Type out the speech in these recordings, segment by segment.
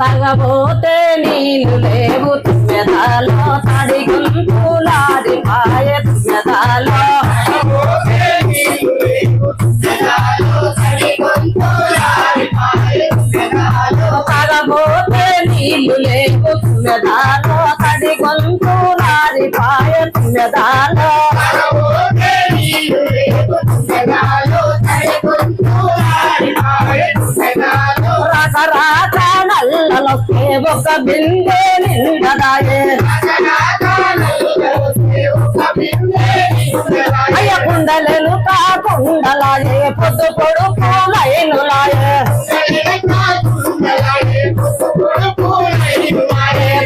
తగబోతే నీళ్ళు లేవు తుమ్మెదాలో. తడిగుంపులాడి పాయ తుమ్మెదాలో. తగబోతే నీళ్ళు లేవు తుమ్మెదాలో. తడిగుంపులాడి పాయ తుమ్మెదాలో తరగబోతే నీళ్ళు లేవు తుమ్మెదాలో. ఒక బిందె నిండదాయే అయ్య కుండలను కాకుండలాయే పొద్దు పొడుపు లైనులాయే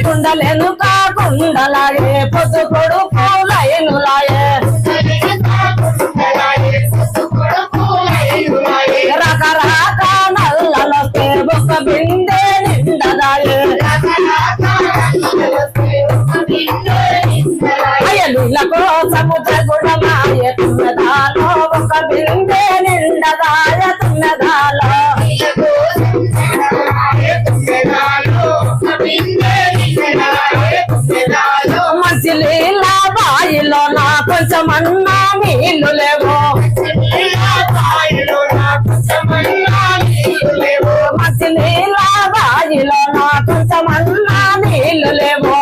కుండలను కాకుండలాయే పొద్దు పొడుపు లైనులాయే. కసమన్నా నీళ్ళు లేవో లేవు మంచి నా కొంచెమన్నా నీళ్ళు లేవు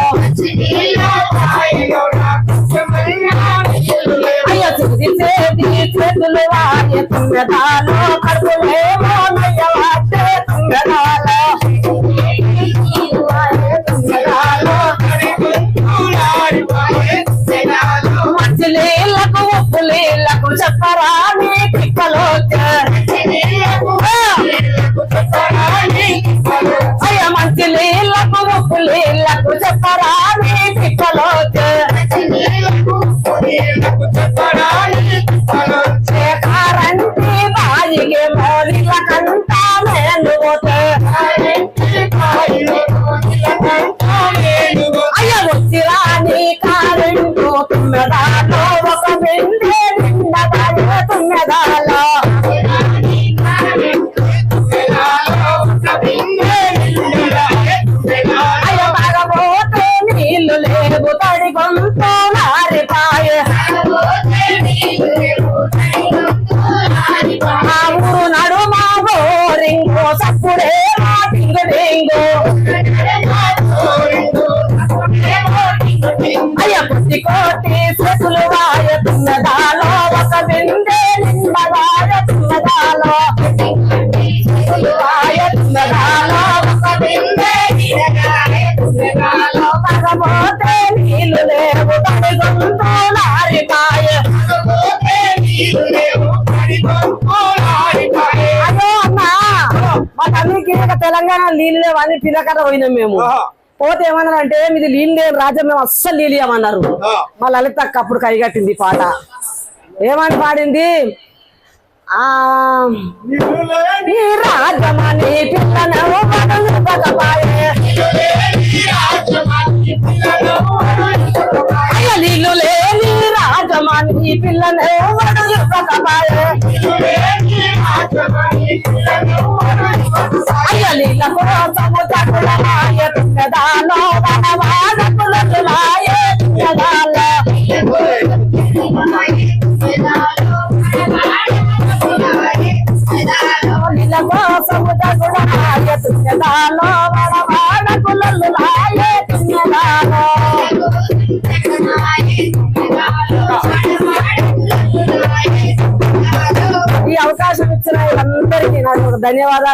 అయ్య చూసి చేతి చేతులు వాయ తున్నదాలో కడుపులేమో Bye. అయ్య పుట్టి కోటి సెతులు వాయ ఒక ఒక లేవు తెలంగాణ నీళ్ళు లేవని పిల్లకట పోయినాం మేము. పోతే ఏమన్నారు అంటే మీది నీళ్ళు లేని రాజ్యం మేము అస్సలు నీళ్ళు ఇవ్వమన్నారు. మా లలిత అక్క అప్పుడు కైగట్టింది పాట. ఏమని పాడింది? రాజమని పిల్లనవు పగపాయే అయ్య నీళ్ళు లేని రాజమని పిల్లనవు పడుగు పగపాయే అయ్య నీళ్ళ కోసము చకుడమాయ తున్నదాలో వనవాదకులకులాయ తున్నదాలో నీళ్ళ కోసము చకుడమాయ తున్నదాలో వనవాదకులకులాయ తున్నదాలో ఈ అవకాశం ఇచ్చిన అందరికీ నాకు ధన్యవాదాలు.